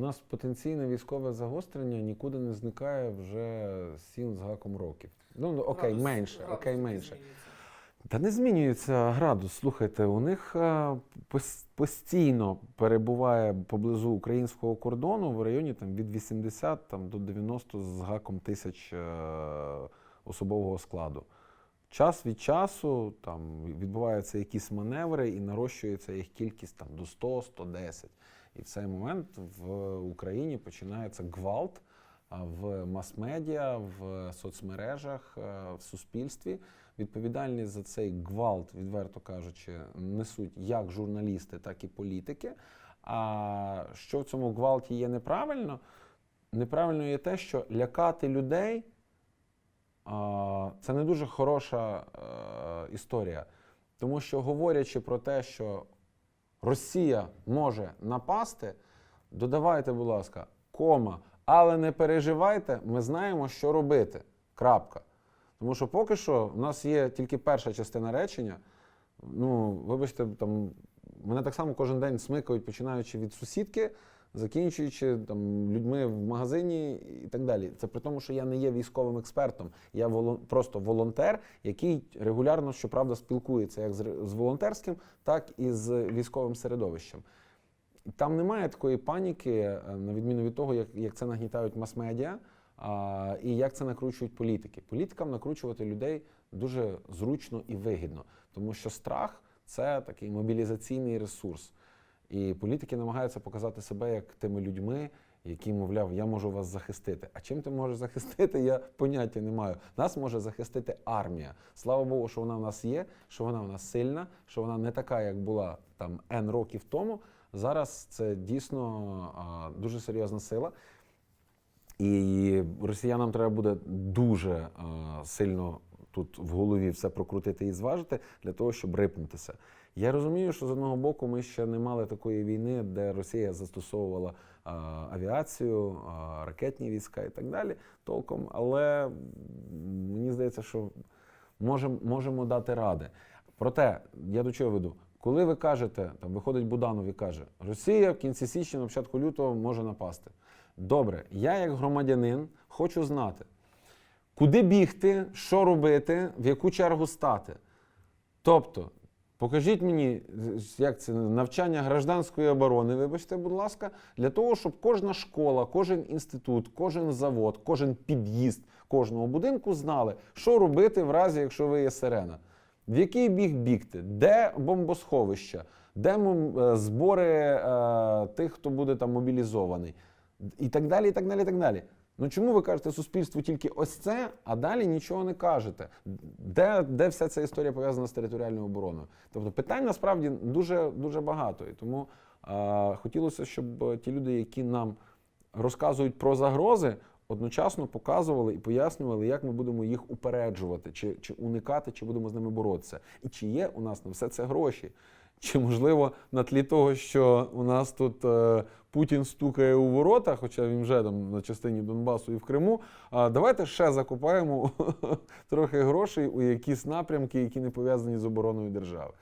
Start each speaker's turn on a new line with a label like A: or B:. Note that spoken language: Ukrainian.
A: нас потенційне військове загострення нікуди не зникає вже 7 з гаком років. Ну, ну, окей,
B: Градус-
A: менше,
B: градус
A: окей, менше. Та не змінюється градус. Слухайте, у них е, постійно перебуває поблизу українського кордону в районі там, від 80 там, до 90 з гаком тисяч е, особового складу. Час від часу там, відбуваються якісь маневри і нарощується їх кількість там, до 100-110. І в цей момент в Україні починається гвалт в мас-медіа, в соцмережах, е, в суспільстві. Відповідальність за цей гвалт, відверто кажучи, несуть як журналісти, так і політики. А що в цьому гвалті є неправильно? Неправильно є те, що лякати людей це не дуже хороша е, історія. Тому що говорячи про те, що Росія може напасти, додавайте, будь ласка, кома, але не переживайте, ми знаємо, що робити. Крапка. Тому що поки що в нас є тільки перша частина речення. Ну, вибачте, там мене так само кожен день смикають, починаючи від сусідки, закінчуючи там людьми в магазині і так далі. Це при тому, що я не є військовим експертом. Я волон- просто волонтер, який регулярно, щоправда, спілкується як з, волонтерським, так і з військовим середовищем. Там немає такої паніки, е, на відміну від того, як, як це нагнітають мас-медіа а, і як це накручують політики. Політикам накручувати людей дуже зручно і вигідно, тому що страх це такий мобілізаційний ресурс. І політики намагаються показати себе як тими людьми, які, мовляв, я можу вас захистити. А чим ти можеш захистити, я поняття не маю. Нас може захистити армія. Слава Богу, що вона в нас є, що вона в нас сильна, що вона не така, як була там N років тому. Зараз це дійсно дуже серйозна сила. І росіянам треба буде дуже сильно тут в голові все прокрутити і зважити для того, щоб рипнутися. Я розумію, що з одного боку ми ще не мали такої війни, де Росія застосовувала е, авіацію, е, ракетні війська і так далі, толком, але мені здається, що можемо, можемо дати ради. Проте, я до чого веду? Коли ви кажете, там виходить Буданов і каже, Росія в кінці січня, на початку лютого може напасти. Добре, я як громадянин хочу знати, куди бігти, що робити, в яку чергу стати. Тобто, покажіть мені, як це навчання гражданської оборони, вибачте, будь ласка, для того, щоб кожна школа, кожен інститут, кожен завод, кожен під'їзд кожного будинку знали, що робити в разі, якщо ви є сирена. В який біг бігти? Де бомбосховища? Де е, збори е, тих, хто буде там мобілізований? І так далі, і так далі, і так далі. Ну чому ви кажете суспільству тільки ось це, а далі нічого не кажете? Де, де вся ця історія пов'язана з територіальною обороною? Тобто питань насправді дуже, дуже багато. І тому е, хотілося, щоб ті люди, які нам розказують про загрози, одночасно показували і пояснювали, як ми будемо їх упереджувати, чи, чи уникати, чи будемо з ними боротися. І чи є у нас на все це гроші. Чи можливо на тлі того, що у нас тут е, Путін стукає у ворота, хоча він вже там на частині Донбасу і в Криму. А давайте ще закупаємо трохи грошей у якісь напрямки, які не пов'язані з обороною держави.